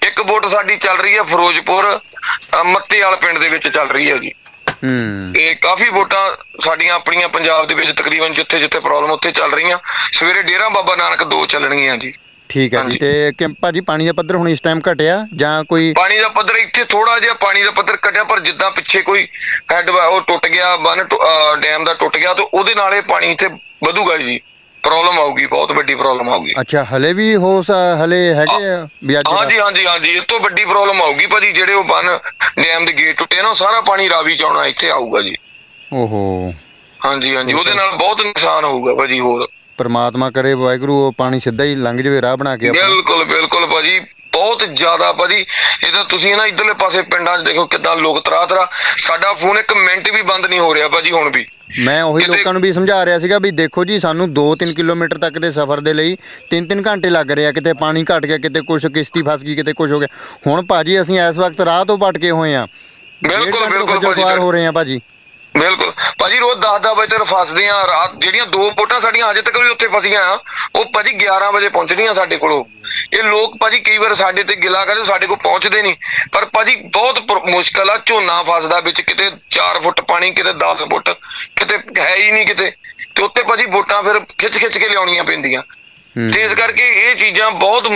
ਇੱਕ ਵੋਟ ਸਾਡੀ ਚੱਲ ਰਹੀ ਹੈ ਫਿਰੋਜ਼ਪੁਰ ਅ, ਮੱਤੇਵਾਲ ਪਿੰਡ ਦੇ ਵਿੱਚ ਚੱਲ ਰਹੀ ਹੈ ਜੀ ਹੂੰ। ਤੇ ਕਾਫੀ ਵੋਟਾਂ ਸਾਡੀਆਂ ਆਪਣੀਆਂ ਪੰਜਾਬ ਦੇ ਵਿੱਚ ਤਕਰੀਬਨ ਜਿੱਥੇ ਜਿੱਥੇ ਪ੍ਰੋਬਲਮ ਉੱਥੇ ਚੱਲ ਰਹੀਆਂ। ਸਵੇਰੇ ਡੇਰਾ ਬਾਬਾ ਨਾਨਕ ਦੋ ਚੱਲਣਗੀਆਂ ਜੀ। ਠੀਕ ਹੈ ਜੀ। ਤੇ ਕਿ ਭਾਜੀ ਪਾਣੀ ਦਾ ਪੱਧਰ ਹੁਣ ਇਸ ਟਾਈਮ ਘਟਿਆ ਜਾਂ ਕੋਈ ਪਾਣੀ ਦਾ ਪੱਧਰ ਇੱਥੇ ਥੋੜਾ ਜਿਹਾ ਪਾਣੀ ਦਾ ਪੱਧਰ ਘਟਿਆ ਪਰ ਜਿੱਦਾਂ ਪਿੱਛੇ ਕੋਈ ਹੈਡ ਉਹ ਟੁੱਟ ਗਿਆ ਬੰਨ ਡੈਮ ਦਾ ਟੁੱਟ ਗਿਆ ਤੇ ਉਹਦੇ ਨਾਲ ਇਹ ਪਾਣੀ ਇੱਥੇ ਵਧੂਗਾ ਜੀ। ਪ੍ਰੋਬਲਮ ਆਊਗੀ ਬਹੁਤ ਵੱਡੀ ਪ੍ਰੋਬਲਮ ਆਊਗੀ। ਅੱਛਾ ਹਲੇ ਵੀ ਹੋ ਸ- ਹਲੇ ਹੈਗੇ ਆ ਵੀ ਅੱਜ ਹਾਂਜੀ ਹਾਂਜੀ ਹਾਂਜੀ ਇਹ ਤੋਂ ਵੱਡੀ ਪ੍ਰੋਬਲਮ ਆਊਗੀ ਭਾਜੀ ਜਿਹੜੇ ਉਹ ਬੰਨ ਡੈਮ ਦੇ ਗੇਟ ਟੁੱਟੇ ਨਾ ਉਹ ਸਾਰਾ ਪਾਣੀ ਰਾਵੀ ਚ ਆਉਣਾ ਇੱਥੇ ਆਊਗਾ ਜੀ। ਓਹੋ। ਹਾਂਜੀ ਹਾਂਜੀ ਉਹਦੇ ਨਾਲ ਬਹੁਤ ਨੁਕਸਾਨ ਹੋਊਗਾ ਭਾਜੀ ਹੋਰ। ਪਰਮਾਤਮਾ ਕਰੇ ਵਾਹਿਗੁਰੂ ਉਹ ਪਾਣੀ ਸਿੱਧਾ ਹੀ ਲੰਘ ਜਾਵੇ ਰਾਹ ਬਣਾ ਕੇ ਆਪਣਾ। ਬਿਲਕੁਲ ਬਿਲਕੁਲ ਭਾਜੀ ਬਹੁਤ ਜ਼ਿਆਦਾ ਭਾਜੀ ਇਹ ਤਾਂ ਤੁਸੀਂ ਨਾ ਇਧਰਲੇ ਪਾਸੇ ਪਿੰਡਾਂ 'ਚ ਦੇਖੋ ਕਿਦਾਂ ਲੋਕ ਤਰਾ ਤਰਾ ਸਾਡਾ ਫੋਨ ਇੱਕ ਮਿੰਟ ਵੀ ਬੰਦ ਨਹੀਂ ਹੋ ਰਿਹਾ ਭਾਜੀ ਹੁਣ ਵੀ। ਮੈਂ ਉਹੀ ਲੋਕਾਂ ਨੂੰ ਵੀ ਸਮਝਾ ਰਿਹਾ ਸੀਗਾ ਵੀ ਦੇਖੋ ਜੀ ਸਾਨੂੰ 2-3 ਕਿਲੋਮੀਟਰ ਤੱਕ ਦੇ ਸਫ਼ਰ ਦੇ ਲਈ 3-3 ਘੰਟੇ ਲੱਗ ਰਹੇ ਆ। ਕਿਤੇ ਪਾਣੀ ਘਟ ਗਿਆ ਕਿਤੇ ਕੁਛ ਕਿਸ਼ਤੀ ਫਸ ਗਈ ਕਿਤੇ ਕੁਛ ਹੋ ਗਿਆ। ਹੁਣ ਭਾਜੀ ਅਸੀਂ ਇਸ ਵਕਤ ਰਾਹ ਤੋਂ ਭਟਕੇ ਹੋਏ ਆ। ਬਿਲਕੁਲ ਬਿਲਕੁਲ ਭਾਜੀ ਹੋ ਰਹੇ ਆ ਭਾਜੀ ਬਿਲਕੁਲ। ਭਾਜੀ ਰੋਜ਼ 10-10 ਵਜੇ ਤੱਕ ਫਸਦੇ ਆ ਰਾਤ ਜਿਹੜੀਆਂ ਦੋ ਬੋਟਾਂ ਸਾਡੀਆਂ ਹਜੇ ਤੱਕ ਵੀ ਉੱਥੇ ਫਸੀਆਂ ਆ ਉਹ ਭਾਜੀ 11 ਵਜੇ ਪਹੁੰਚਣੀਆਂ ਸਾਡੇ ਕੋਲੋਂ। ਇਹ ਲੋਕ ਭਾਜੀ ਕਈ ਵਾਰ ਸਾਡੇ ਤੇ ਗਿਲਾ ਕਰਦੇ ਸਾਡੇ ਕੋਲ ਪਹੁੰਚਦੇ ਨਹੀਂ। ਪਰ ਭਾਜੀ ਬਹੁਤ ਪ੍ਰ- ਮੁਸ਼ਕਲ ਆ, ਝੋਨਾ ਫਸਦਾ ਵਿੱਚ ਕਿਤੇ 4 ਫੁੱਟ ਪਾਣੀ, ਕਿਤੇ 10 ਫੁੱਟ, ਕਿਤੇ ਹੈ ਹੀ ਨਹੀਂ ਕਿਤੇ। ਤੇ ਉੱਤੇ ਭਾਜੀ ਵੋਟਾਂ ਫਿਰ ਖਿੱਚ ਖਿੱਚ ਕੇ ਲਿਆਉਣੀਆਂ ਪੈਂਦੀਆਂ। ਤੇ ਇਸ ਕਰਕੇ ਇਹ ਚੀਜ਼ਾਂ ਬਹੁਤ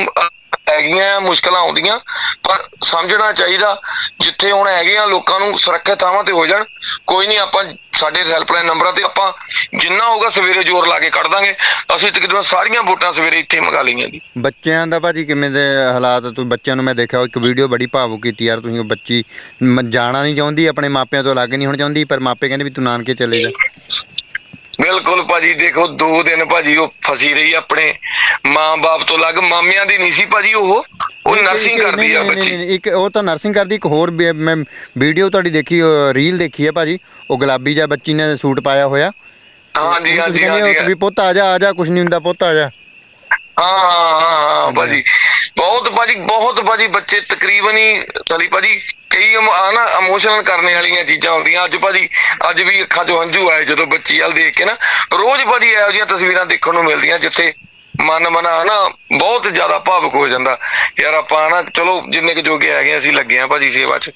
ਹੈਗੀਆਂ ਮੁਸ਼ਕਲਾਂ ਆਉਂਦੀਆਂ ਪਰ ਸਮਝਣਾ ਚਾਹੀਦਾ ਜਿੱਥੇ ਹੁਣ ਹੈਗੇ ਆ ਲੋਕਾਂ ਨੂੰ ਸੁਰੱਖਿਅਤ ਥਾਵਾਂ ਤੇ ਹੋ ਜਾਣ ਕੋਈ ਨਹੀਂ ਆਪਾਂ ਸਾਡੇ ਹੈਲਪਲਾਈਨ ਨੰਬਰਾਂ ਤੇ ਆਪਾਂ ਜਿੰਨਾ ਹੋਊਗਾ ਸਵੇਰੇ ਜ਼ੋਰ ਲਾ ਕੇ ਕੱਢ ਦਾਂਗੇ। ਅਸੀਂ ਤਕਰੀਬਨ ਸਾਰੀਆਂ ਵੋਟਾਂ ਸਵੇਰੇ ਇੱਥੇ ਮੰਗਾ ਲਈਆਂ ਜੀ। ਬੱਚਿਆਂ ਦਾ ਭਾਜੀ ਕਿਵੇਂ ਦੇ ਹਾਲਾਤ? ਤੁਸੀਂ ਬੱਚਿਆਂ ਨੂੰ ਮੈਂ ਦੇਖਿਆ ਇੱਕ ਵੀਡੀਓ ਬੜੀ ਭਾਵੁਕ ਕੀਤੀ ਯਾਰ ਤੁਸੀਂ ਉਹ ਬੱਚੀ ਜਾਣਾ ਨਹੀਂ ਚਾਹੁੰਦੀ ਆਪਣੇ ਮਾਪਿਆਂ ਤੋਂ ਅਲੱਗ ਨਹੀਂ ਹੋਣਾ ਚਾਹੁੰਦੀ ਪਰ ਮਾਪੇ ਕਹਿੰਦੇ ਵੀ ਤੂੰ ਨਾਨਕੇ ਚਲੇ ਜਾ। ਬਿਲਕੁਲ ਭਾਜੀ ਦੇਖੋ ਦੋ ਦਿਨ ਭਾਜੀ ਉਹ ਫਸੀ ਰਹੀ ਆਪਣੇ ਮਾਂ-ਬਾਪ ਤੋਂ ਅਲੱਗ ਮਾਮਿਆਂ ਦੀ ਨਹੀਂ ਸੀ ਭਾਜੀ ਉਹ ਉਹ ਨਰਸਿੰਗ ਕਰਦੀ ਆ ਬੱਚੀ। ਇੱਕ ਉਹ ਤਾਂ ਨਰਸਿੰਗ ਕਰਦੀ ਇੱਕ ਹੋਰ ਮੈਂ ਵੀਡੀਓ ਤੁਹਾਡੀ ਦੇਖੀ ਰੀਲ ਦੇਖੀ ਹੈ ਭਾਜੀ ਉਹ ਗੁਲਾਬੀ ਜਿਹਾ ਬੱਚੀ ਨੇ ਸੂਟ ਪਾਇਆ ਹੋਇਆ। ਹਾਂਜੀ ਹਾਂਜੀ ਹਾਂਜੀ ਵੀ ਪੁੱਤ ਆ ਜਾ ਆ ਜਾ ਕੁਝ ਨਹੀਂ ਹੁੰਦਾ ਪੁੱਤ ਆ ਜਾ। ਹਾਂ ਹਾਂ ਭਾਜੀ। ਬਹੁਤ ਭਾਜੀ ਬਹੁਤ ਭਾਜੀ ਬੱਚੇ ਤਕਰੀਬਨ ਹੀ ਚਲੀ ਭਾਜੀ ਕਈ ਨਾ ਇਮੋਸ਼ਨਲ ਕਰਨੇ ਵਾਲੀਆਂ ਚੀਜ਼ਾਂ ਹੁੰਦੀਆਂ। ਅੱਜ ਭਾਜੀ ਅੱਜ ਵੀ ਅੱਖਾਂ 'ਚੋਂ ਹੰਝੂ ਆਏ ਜਦੋਂ ਬੱਚੀ ਵਾਲ ਦੇਖ ਕੇ ਨਾ। ਰੋਜ਼ ਭਾਜੀ ਇਹੋ ਜਿਹੀਆਂ ਤਸਵੀਰਾਂ ਦੇਖਣ ਨੂੰ ਮਿਲਦੀਆਂ ਜਿੱਥੇ ਮਨ ਮਨਾ ਨਾ ਬਹੁਤ ਜ਼ਿਆਦਾ ਭਾਵੁਕ ਹੋ ਜਾਂਦਾ। ਯਾਰ ਆਪਾਂ ਨਾ ਚਲੋ ਜਿੰਨੇ ਕੁ ਜੋਗੇ ਹੈਗੇ ਅਸੀਂ ਲੱਗੇ ਆ ਭਾਜੀ ਸੇਵਾ 'ਚ।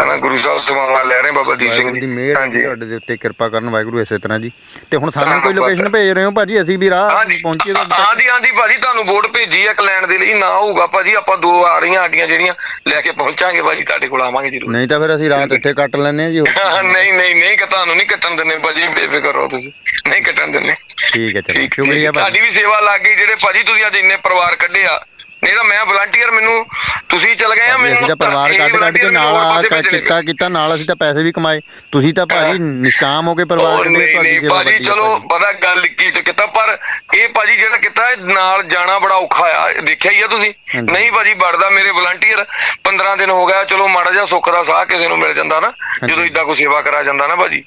ਹਨਾ ਗੁਰੂ ਸਾਹਿਬ ਸਮਾਵਾ ਲੈ ਰਹੇ ਬਾਬਾ ਦੀਪ ਸਿੰਘ ਜੀ ਹਾਂਜੀ। ਤੁਹਾਡੇ ਦੇ ਉੱਤੇ ਕਿਰਪਾ ਕਰਨ ਵਾਹਿਗੁਰੂ ਇਸੇ ਤਰ੍ਹਾਂ ਜੀ। ਤੇ ਹੁਣ ਸਾਨੂੰ ਕੋਈ। ਲੋਕੇਸ਼ਨ ਭੇਜ ਰਹੇ ਹੋ ਭਾਜੀ? ਅਸੀਂ ਵੀ ਰਾਹ ਪਹੁੰਚੀਏ ਤੱਕ। ਹਾਂਜੀ ਹਾਂਜੀ ਭਾਜੀ ਤੁਹਾਨੂੰ ਵੋਟ ਭੇਜੀ ਆ ਕਲੈਂਡ ਦੇ ਲਈ। ਨਾ ਹੋਊਗਾ ਭਾਜੀ ਆਪਾਂ ਦੋ ਆ ਰਹੀਆਂ ਸਾਡੀਆਂ ਜਿਹੜੀਆਂ ਲੈ ਕੇ ਪਹੁੰਚਾਂਗੇ ਭਾਜੀ ਤੁਹਾਡੇ ਕੋਲ ਆਵਾਂਗੇ ਜ਼ਰੂਰ। ਨਹੀਂ ਤਾਂ ਫਿਰ ਅਸੀਂ ਰਾਤ ਇੱਥੇ ਕੱਟ ਲੈਂਦੇ ਹਾਂ ਜੀ। ਨਹੀਂ ਨਹੀਂ ਨਹੀਂ ਕਿ ਤੁਹਾਨੂੰ ਨਹੀਂ ਕੱਟਣ ਦਿੰਦੇ ਭਾਜੀ ਬੇਫਿਕਰ ਰਹੋ ਤੁਸੀਂ। ਨਹੀਂ ਕੱਟਣ ਦਿੰਦੇ। ਠੀਕ ਹੈ ਚਲੋ ਸ਼ੁਕਰੀਆ ਠੀਕ। ਤੁਹਾਡੀ ਭਾਜੀ। ਵੀ ਸੇਵਾ ਲੱਗ ਗਈ ਜਿਹੜੇ ਭਾਜੀ ਤੁਸੀਂ ਅੱਜ ਇੰਨੇ ਪਰਿਵਾਰ ਕੱਢੇ ਆ ਨਹੀਂ ਤਾਂ ਮੈਂ ਵਲੰਟੀਅਰ ਮੈਨੂੰ ਤੁਸੀਂ ਚਲ ਗਏ ਆ ਭਾਜੀ, ਅਸੀਂ ਤਾਂ ਪਰਿਵਾਰ ਕੱਢ ਕੱਢ ਕੇ ਨਾਲ ਆ ਕੀਤਾ ਕੀਤਾ ਨਾਲ ਅਸੀਂ ਤਾਂ ਪੈਸੇ ਵੀ ਕਮਾਏ। ਤੁਸੀਂ ਤਾਂ ਭਾਜੀ ਨਿਸ਼ਕਾਮ ਹੋ ਕੇ ਪਰਿਵਾਰ ਕੱਢੇ ਨਹੀਂ ਤੁਹਾਡੀ ਸੇਵਾ ਭਾਜੀ ਹੈ ਚਲੋ ਭਾਜੀ। ਪਤਾ ਗੱਲ ਕੀ ਤੇ ਕੀਤਾ ਪਰ ਇਹ ਭਾਜੀ ਜਿਹੜਾ ਕੀਤਾ ਇਹ ਨਾਲ ਜਾਣਾ ਬੜਾ ਔਖਾ ਆ ਦੇਖਿਆ ਹੀ ਆ ਤੁਸੀਂ। ਹਾਂਜੀ। ਨਹੀਂ ਭਾਜੀ ਵੜਦਾ ਮੇਰੇ ਵਲੰਟੀਅਰ 15 ਦਿਨ ਹੋ ਗਿਆ ਚਲੋ ਮਾੜਾ ਜਿਹਾ ਸੁੱਖ ਦਾ ਸਾਹ ਕਿਸੇ ਨੂੰ ਮਿਲ ਜਾਂਦਾ ਨਾ ਜਦੋਂ ਇਦਾਂ ਕੋਈ ਸੇਵਾ ਕਰਾ ਜਾਂਦਾ ਨਾ ਭਾਜੀ।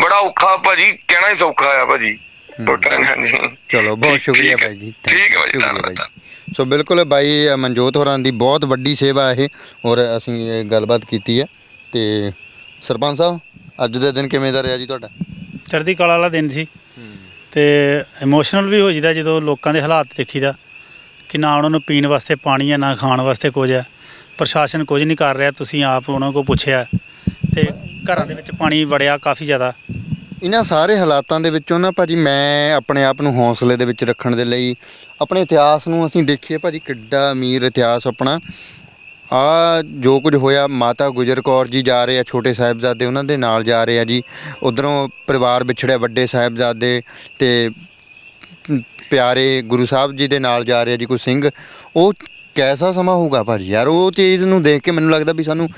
ਬੜਾ ਔਖਾ ਭਾਜੀ ਕਹਿਣਾ ਹੀ ਸੌਖਾ ਆ ਭਾਜੀ। ਟੋਟਲ ਹਾਂਜੀ ਚਲੋ ਬਹੁਤ ਸ਼ੁਕਰੀਆ। ਭਾਈ ਜੀ। ਠੀਕ ਹੈ ਸ਼ੁਕਰੀਆ ਧੰਨਵਾਦ ਭਾਈ। ਸੋ ਬਿਲਕੁਲ ਬਾਈ ਅ, ਮਨਜੋਤ ਹੋਰਾਂ ਦੀ ਬਹੁਤ ਵੱਡੀ ਸੇਵਾ ਇਹ ਔਰ ਅਸੀਂ ਇਹ ਗੱਲਬਾਤ ਕੀਤੀ ਹੈ। ਤੇ ਸਰਪੰਚ ਸਾਹਿਬ ਅੱਜ ਦੇ ਦਿਨ ਕਿਵੇਂ ਦਾ ਰਿਹਾ ਜੀ ਤੁਹਾਡਾ? ਚੜ੍ਹਦੀ ਕਲਾ ਵਾਲਾ ਦਿਨ ਸੀ। ਤੇ ਇਮੋਸ਼ਨਲ ਵੀ ਹੋ ਜਾਂਦਾ ਜਦੋਂ ਲੋਕਾਂ ਦੇ ਹਾਲਾਤ ਦੇਖੀਦਾ ਕਿ ਨਾ ਉਹਨਾਂ ਨੂੰ ਪੀਣ ਵਾਸਤੇ ਪਾਣੀ ਹੈ ਨਾ ਖਾਣ ਵਾਸਤੇ ਕੁਝ ਹੈ। ਪ੍ਰਸ਼ਾਸਨ ਕੁਝ ਨਹੀਂ ਕਰ ਰਿਹਾ ਤੁਸੀਂ ਆਪ ਉਹਨਾਂ ਕੋਲ ਪੁੱਛਿਆ। ਤੇ ਘਰਾਂ ਦੇ ਵਿੱਚ ਪਾਣੀ ਵੜਿਆ ਕਾਫੀ ਜ਼ਿਆਦਾ। ਇਹਨਾਂ ਸਾਰੇ ਹਾਲਾਤਾਂ ਦੇ ਵਿੱਚੋਂ ਨਾ ਭਾਜੀ ਮੈਂ ਆਪਣੇ ਆਪ ਨੂੰ ਹੌਸਲੇ ਦੇ ਵਿੱਚ ਰੱਖਣ ਦੇ ਲਈ ਆਪਣੇ ਇਤਿਹਾਸ ਨੂੰ ਅਸੀਂ ਦੇਖੀਏ ਭਾਜੀ ਕਿੱਡਾ ਅਮੀਰ ਇਤਿਹਾਸ ਆਪਣਾ। ਆ ਜੋ ਕੁਝ ਹੋਇਆ, ਮਾਤਾ ਗੁਜਰ ਕੌਰ ਜੀ ਜਾ ਰਹੇ ਆ ਛੋਟੇ ਸਾਹਿਬਜ਼ਾਦੇ, ਉਹਨਾਂ ਦੇ ਨਾਲ ਜਾ ਰਹੇ ਆ ਜੀ। ਉਧਰੋਂ ਪਰਿਵਾਰ ਵਿਛੜਿਆ ਵੱਡੇ ਸਾਹਿਬਜ਼ਾਦੇ ਤੇ ਪਿਆਰੇ ਗੁਰੂ ਸਾਹਿਬ ਜੀ ਦੇ ਨਾਲ ਜਾ ਰਹੇ ਆ ਜੀ ਕੋਈ ਸਿੰਘ। ਉਹ ਕੈਸਾ ਸਮਾਂ ਹੋਊਗਾ ਭਾਜੀ ਯਾਰ? ਉਹ ਚੀਜ਼ ਨੂੰ ਦੇਖ ਕੇ ਮੈਨੂੰ ਲੱਗਦਾ ਵੀ ਸਾਨੂੰ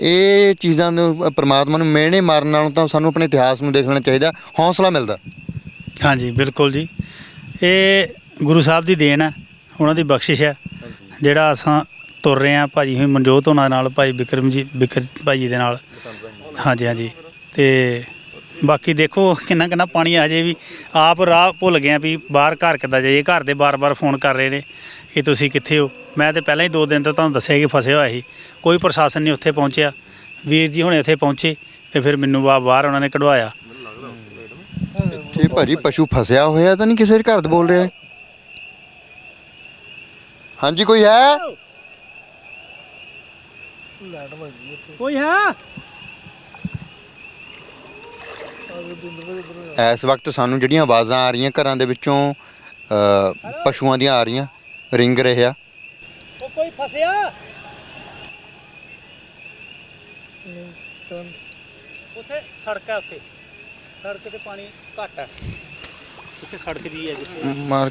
ਇਹ ਚੀਜ਼ਾਂ ਨੂੰ ਪ੍ਰਮਾਤਮਾ ਨੂੰ ਮਿਹਣੇ ਮਾਰਨ ਨਾਲੋਂ ਤਾਂ ਸਾਨੂੰ ਆਪਣੇ ਇਤਿਹਾਸ ਨੂੰ ਦੇਖਣਾ ਚਾਹੀਦਾ ਹੌਸਲਾ ਮਿਲਦਾ। ਹਾਂਜੀ ਬਿਲਕੁਲ ਜੀ। ਇਹ ਗੁਰੂ ਸਾਹਿਬ ਦੀ ਦੇਣ ਹੈ ਉਹਨਾਂ ਦੀ ਬਖਸ਼ਿਸ਼ ਹੈ। ਜਿਹੜਾ ਅਸਾਂ ਤੁਰ ਰਹੇ ਆ ਭਾਜੀ ਹੋਈ ਮਨਜੋਤ ਹੋਣਾ ਨਾਲ ਭਾਈ ਵਿਕਰਮ ਜੀ ਵਿਕਰ ਭਾਜੀ ਦੇ ਨਾਲ। ਹਾਂਜੀ ਹਾਂਜੀ। ਤੇ ਬਾਕੀ ਦੇਖੋ ਕਿੰਨਾ ਕਿੰਨਾ ਪਾਣੀ ਆ ਜੇ ਵੀ ਆਪ ਰਾਹ ਭੁੱਲ ਗਏ ਆ ਵੀ ਬਾਹਰ ਘਰ ਕਿੱਦਾਂ ਜਾਈਏ ਘਰ ਦੇ ਬਾਰ-ਬਾਰ ਫੋਨ ਕਰ ਰਹੇ ਨੇ। ਕਿ ਤੁਸੀਂ ਕਿੱਥੇ ਹੋ? ਮੈਂ ਤੇ ਪਹਿਲਾਂ ਹੀ 2 ਦਿਨ ਤੋਂ ਤੁਹਾਨੂੰ ਦੱਸਿਆ ਕਿ ਫਸਿਆ ਹੋਇਆ ਸੀ। ਕੋਈ ਪ੍ਰਸ਼ਾਸਨ ਨਹੀਂ ਉੱਥੇ ਪਹੁੰਚਿਆ। ਵੀਰ ਜੀ ਹੁਣੇ ਉੱਥੇ ਪਹੁੰਚੇ ਤੇ ਫਿਰ ਮੈਨੂੰ ਬਾ- ਬਾਹਰ ਉਹਨਾਂ ਨੇ ਕਢਵਾਇਆ। ਇੱਥੇ ਭਾਜੀ ਪਸ਼ੂ ਫਸਿਆ ਹੋਇਆ ਤਾਂ ਨਹੀਂ ਕਿਸੇ ਦੇ ਘਰ ਦੇ ਬੋਲ ਰਿਹਾ? ਹਾਂਜੀ ਕੋਈ ਹੈ? ਕੋਈ ਹੈ? ਇਸ ਵਕਤ ਸਾਨੂੰ ਜਿਹੜੀਆਂ ਆਵਾਜ਼ਾਂ ਆ ਰਹੀਆਂ ਘਰਾਂ ਦੇ ਵਿੱਚੋਂ ਪਸ਼ੂਆਂ ਦੀਆਂ ਆ ਰਹੀਆਂ। ਰਿੰਗ ਰਿਹਾ ਉਹ ਕੋਈ ਫਸਿਆ ਉੱਥੇ ਸੜਕ ਹੈ ਉੱਥੇ ਸੜਕ ਤੇ ਪਾਣੀ ਘੱਟ ਹੈ ਉੱਥੇ ਸੜਕ ਜੀ ਹੈ ਜਿੱਥੇ ਮਾਰ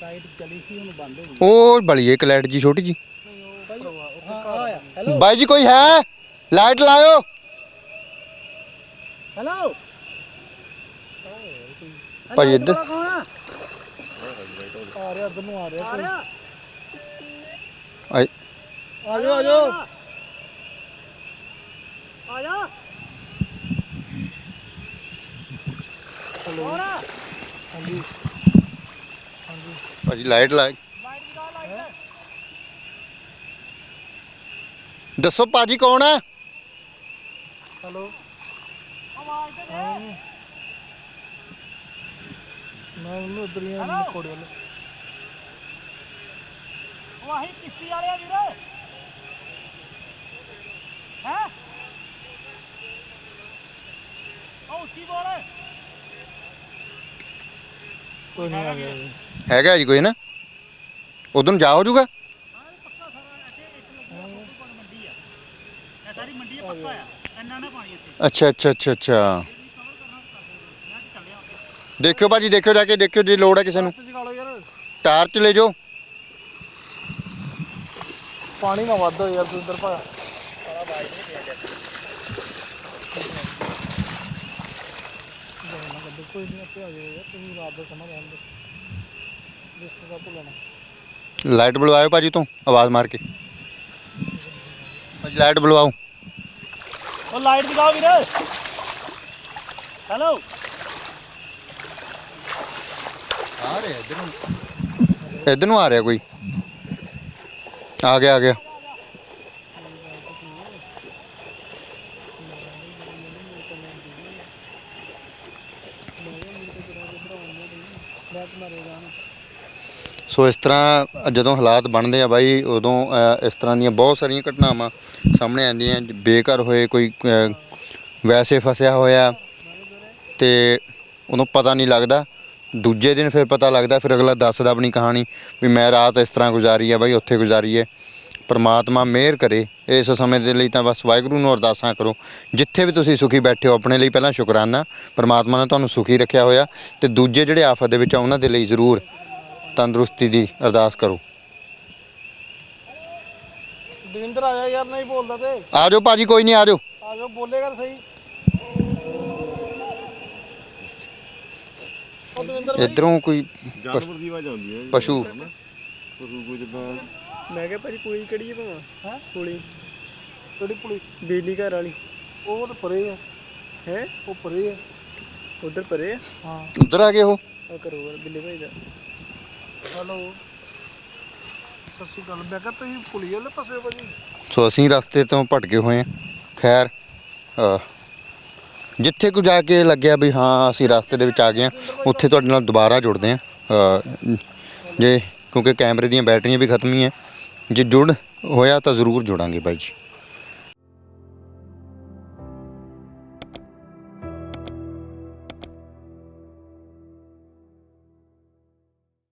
ਸਾਈਡ ਚਲੀ ਸੀ ਹੁਣ ਬੰਦ ਹੋ ਗਈ ਉਹ ਬਲੀਏ ਕਲੈਟ ਜੀ ਛੋਟੀ ਜੀ ਹਾਂ ਆਇਆ ਹੈਲੋ ਬਾਈ ਜੀ ਕੋਈ ਹੈ ਲਾਈਟ ਲਾਇਓ ਹੈਲੋ ਭਾਜੀ ਇੱਧਰ ਕੌਣ ਆ ਆ ਰਿਹਾ ਇੱਧਰ ਨੂੰ ਆ ਰਿਹਾ ਆ ਰਿਹਾ ਆਏ ਆ ਜਾਓ ਆ ਜਾਓ। ਆ ਜਾ। ਕੌਣ ਆ ਭਾਜੀ ਲਾਈਟ ਲਾ। ਲਾਈਟ ਜਗਾ ਲਾਈਟ ਦੱਸੋ ਭਾਜੀ ਕੌਣ ਹੈ? ਹਲੋ। ਆਵਾਜ਼ ਤੇ ਦੇ। ਮੈਂ ਉਹਨੂੰ ਉਧਰ ਹੀ ਆ ਕੋੜੇ ਵਾਲੇ ਉਹ ਆਹੀ ਕਿਸ਼ਤੀ ਵਾਲੇ ਆ ਵੀਰੇ। ਹੈ? ਉਹ ਉੱਚੀ ਬੋਲ। ਕੋਈ ਨਹੀਂ ਆ ਗਿਆ। ਹੈਗਾ ਜੀ ਕੋਈ ਨਾ। ਉਦੋਂ ਨੂੰ ਜਾ ਹੋ ਜਾਊਗਾ ਇਹ ਸਾਰੀ ਮੰਡੀ ਹੈ ਪੱਕਾ ਆ। ਇੰਨਾ ਨਾ ਪਾਣੀ ਇੱਥੇ। ਅੱਛਾ ਅੱਛਾ ਅੱਛਾ ਅੱਛਾ। ਦੇਖਿਓ ਭਾਜੀ ਦੇਖਿਓ ਜਾ ਕੇ ਦੇਖਿਓ ਜੇ ਲੋੜ ਹੈ ਕਿਸੇ ਨੂੰ। ਜਗਾ ਯਾਰ। ਟਾਰ ਚ ਲੈ ਜਾਓ। ਪਾਣੀ ਨਾ ਵੱਧ ਯਾਰ ਤੂੰ ਇੱਧਰ ਪਾ ਕੋਈ ਨਹੀਂ ਆਪੇ ਆ ਜਾਏਗਾ ਯਾਰ ਤੁਸੀਂ ਰਾਤ ਦਾ ਸਮਾਂ ਰਹਿਣ ਦੇ ਰਿਸਕ ਦਾ ਭੁੱਲਣਾ ਲਾਈਟ ਬੁਲਵਾਇਓ ਭਾਜੀ ਤੂੰ ਆਵਾਜ਼ ਮਾਰ ਕੇ। ਭਾਜੀ ਲਾਈਟ ਬੁਲਵਾਓ। ਉਹ ਲਾਈਟ ਜਗਾਓ ਵੀਰੇ। ਹੈਲੋ ਆ ਰਿਹਾ ਇੱਧਰ ਨੂੰ। ਇੱਧਰ ਨੂੰ ਆ ਰਿਹਾ ਕੋਈ? ਆ ਗਿਆ ਆ ਗਿਆ। ਸੋ ਇਸ ਤਰ੍ਹਾਂ ਜਦੋਂ ਹਾਲਾਤ ਬਣਦੇ ਆ ਬਾਈ, ਉਦੋਂ ਇਸ ਤਰ੍ਹਾਂ ਦੀਆਂ ਬਹੁਤ ਸਾਰੀਆਂ ਘਟਨਾਵਾਂ ਸਾਹਮਣੇ ਆਉਂਦੀਆਂ ਬੇਘਰ ਹੋਏ, ਕੋਈ ਵੈਸੇ ਫਸਿਆ ਹੋਇਆ ਤੇ ਉਹਨੂੰ ਪਤਾ ਨਹੀਂ ਲੱਗਦਾ। ਦੂਜੇ ਦਿਨ ਫਿਰ ਪਤਾ ਲੱਗਦਾ ਫਿਰ ਅਗਲਾ ਦੱਸਦਾ ਆਪਣੀ ਕਹਾਣੀ ਵੀ ਮੈਂ ਰਾਤ ਇਸ ਤਰ੍ਹਾਂ ਗੁਜ਼ਾਰੀ ਹੈ ਬਾਈ ਉੱਥੇ ਗੁਜ਼ਾਰੀ ਹੈ ਪਰਮਾਤਮਾ ਮਿਹਰ ਕਰੇ ਇਸ ਸਮੇਂ ਦੇ ਲਈ ਤਾਂ ਬਸ ਵਾਹਿਗੁਰੂ ਨੂੰ ਅਰਦਾਸਾਂ ਕਰੋ। ਜਿੱਥੇ ਵੀ ਤੁਸੀਂ ਸੁਖੀ ਬੈਠੇ ਹੋ ਆਪਣੇ ਲਈ ਪਹਿਲਾਂ ਸ਼ੁਕਰਾਨਾ। ਪਰਮਾਤਮਾ ਨੇ ਤੁਹਾਨੂੰ ਸੁਖੀ ਰੱਖਿਆ ਹੋਇਆ ਤੇ ਦੂਜੇ ਜਿਹੜੇ ਆਫਤ ਦੇ ਵਿੱਚ ਆ ਉਹਨਾਂ ਦੇ ਲਈ ਜ਼ਰੂਰ ਤੰਦਰੁਸਤੀ ਦੀ ਅਰਦਾਸ ਕਰੋ। ਦਵਿੰਦਰ ਆ ਜਾ ਯਾਰ ਨਹੀਂ ਬੋਲਦਾ ਤੇ। ਆ ਜਾਓ ਭਾਜੀ ਕੋਈ ਨਹੀਂ ਆ ਜਾਓ। ਆ ਜਾਓ ਬੋਲੇਗਾ ਤਾਂ ਸਹੀ। ਇਧਰੋਂ ਕੋਈ ਜਾਨਵਰ ਦੀ ਆਵਾਜ਼ ਆਉਂਦੀ ਹੈ ਪਸ਼ੂ। ਪਸ਼ੂ ਕੋਈ ਜਿੱਦਾਂ ਮੈਂ ਕਿਹਾ ਭਾਜੀ ਪੁਲੀ ਕਿਹੜੀ ਹੈ ਭਾਵਾਂ ਹੈਂ? ਪੁਲੀ। ਕਿਹੜੀ ਪੁਲਿਸ ਬਿਜਲੀ ਘਰ ਵਾਲੀ। ਉਹ ਤਾਂ ਪਰੇ ਆ। ਹੈ? ਉਹ ਪਰੇ ਆ। ਉਧਰ ਪਰੇ ਆ? ਹਾਂ। ਉਧਰ ਆ ਗਏ ਉਹ। ਆ ਕਰੋ ਯਾਰ ਬਿੱਲੇ ਭਾਈ ਦਾ। ਹੈਲੋ। ਸਤਿ ਸ਼੍ਰੀ ਅਕਾਲ। ਮੈਂ ਕਿਹਾ ਤੁਸੀਂ ਪੁਲੀ ਵਾਲੇ ਪਾਸੇ ਹੋ ਭਾਜੀ? ਸੋ ਅਸੀਂ ਰਸਤੇ ਤੋਂ ਭਟਕੇ ਹੋਏ ਹਾਂ। ਖੈਰ ਅ, ਜਿੱਥੇ ਕੁ ਜਾ ਕੇ ਲੱਗਿਆ ਵੀ ਹਾਂ, ਅਸੀਂ ਰਸਤੇ ਦੇ ਵਿੱਚ ਆ ਗਏ ਹਾਂ, ਉੱਥੇ ਤੁਹਾਡੇ ਨਾਲ ਦੁਬਾਰਾ ਜੁੜਦੇ ਹਾਂ। ਜੇ ਕਿਉਂਕਿ ਕੈਮਰੇ ਦੀਆਂ ਬੈਟਰੀਆਂ ਵੀ ਖਤਮ ਹੀ ਹੈ, ਜੇ ਜੁੜ ਹੋਇਆ ਤਾਂ ਜ਼ਰੂਰ ਜੁੜਾਂਗੇ ਬਾਈ ਜੀ।